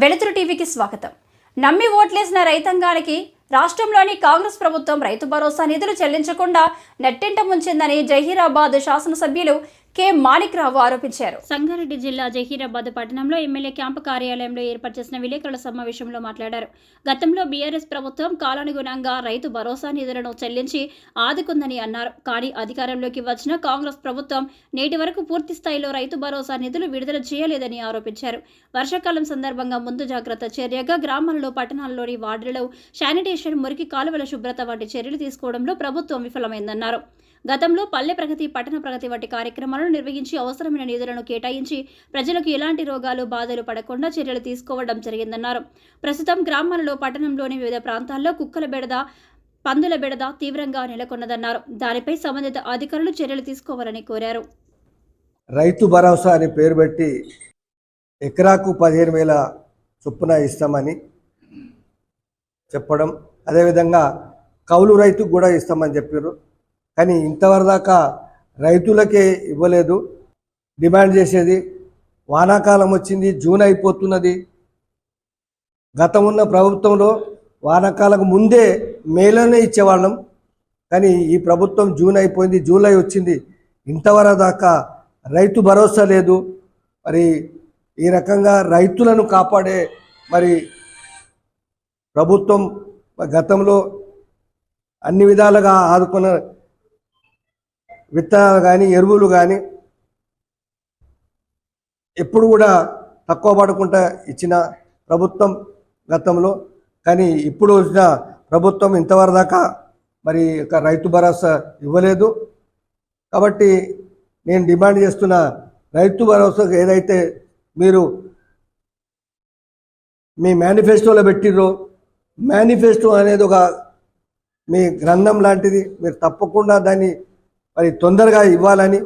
వెలుతురు టీవీకి స్వాగతం. నమ్మి ఓట్లేసిన రైతాంగానికి రాష్ట్రంలోని కాంగ్రెస్ ప్రభుత్వం రైతు భరోసా నిధులు చెల్లించకుండా నెట్టింట ముంచిందని జహీరాబాద్ శాసనసభ్యులు కె మాణిక్రావు ఆరోపించారు. సంగారెడ్డి జిల్లా జహీరాబాద్ పట్టణంలో ఎమ్మెల్యే క్యాంపు కార్యాలయంలో ఏర్పాటు చేసిన విలేకరుల సమావేశంలో మాట్లాడారు. గతంలో బీఆర్ఎస్ ప్రభుత్వం కాలానుగుణంగా రైతు భరోసా నిధులను చెల్లించి ఆదుకుందని అన్నారు. కానీ అధికారంలోకి వచ్చిన కాంగ్రెస్ ప్రభుత్వం నేటి వరకు పూర్తి స్థాయిలో రైతు భరోసా నిధులు విడుదల చేయలేదని ఆరోపించారు. వర్షాకాలం సందర్భంగా ముందు జాగ్రత్త చర్యగా గ్రామాల్లో పట్టణాల్లోని వార్డులలో శానిటేషన్ మురికి కాలువల శుభ్రత వంటి చర్యలు తీసుకోవడంలో ప్రభుత్వం విఫలమైందన్నారు. గతంలో పల్లె ప్రగతి పట్టణ ప్రగతి వంటి కార్యక్రమాలను నిర్వహించి అవసరమైన నిధులను కేటాయించి ప్రజలకు ఎలాంటి రోగాలు బాధలు పడకుండా చర్యలు తీసుకోవడం జరిగిందన్నారు. ప్రస్తుతం గ్రామాలలో పట్టణంలోని వివిధ ప్రాంతాల్లో కుక్కల బెడద పందుల బెడద తీవ్రంగా నెలకొన్నదన్నారు. దానిపై సంబంధిత అధికారులు చర్యలు తీసుకోవాలని కోరారు. రైతు భరోసా అని పేరు పెట్టి ఎకరాకు పదిహేను వేల చొప్పున ఇస్తామని చెప్పడం అదేవిధంగా కౌలు రైతుకు కూడా ఇస్తామని చెప్పారు కానీ ఇంతవరదాకా రైతులకే ఇవ్వలేదు. డిమాండ్ చేసేది వానాకాలం వచ్చింది జూన్ అయిపోతున్నది. గతం ఉన్న ప్రభుత్వంలో వానాకాలకు ముందే మేలోనే ఇచ్చేవాళ్ళం. కానీ ఈ ప్రభుత్వం జూన్ అయిపోయింది జూలై వచ్చింది. ఇంతవరకు దాకా రైతు భరోసా లేదు. మరి ఈ రకంగా రైతులను కాపాడే మరి ప్రభుత్వం గతంలో అన్ని విధాలుగా ఆదుకున్న విత్తనాలు కానీ ఎరువులు కానీ ఎప్పుడు కూడా తక్కువ పడకుండా ఇచ్చిన ప్రభుత్వం గతంలో. కానీ ఇప్పుడు వచ్చిన ప్రభుత్వం ఇంతవరకు దాకా మరి ఒక రైతు భరోసా ఇవ్వలేదు. కాబట్టి నేను డిమాండ్ చేస్తున్న రైతు భరోసాకు ఏదైతే మీరు మీ మేనిఫెస్టోలో పెట్టిర్రో మేనిఫెస్టో అనేది ఒక మీ గ్రంథం లాంటిది. మీరు తప్పకుండా దాన్ని మరి తొందరగా ఇవ్వాలని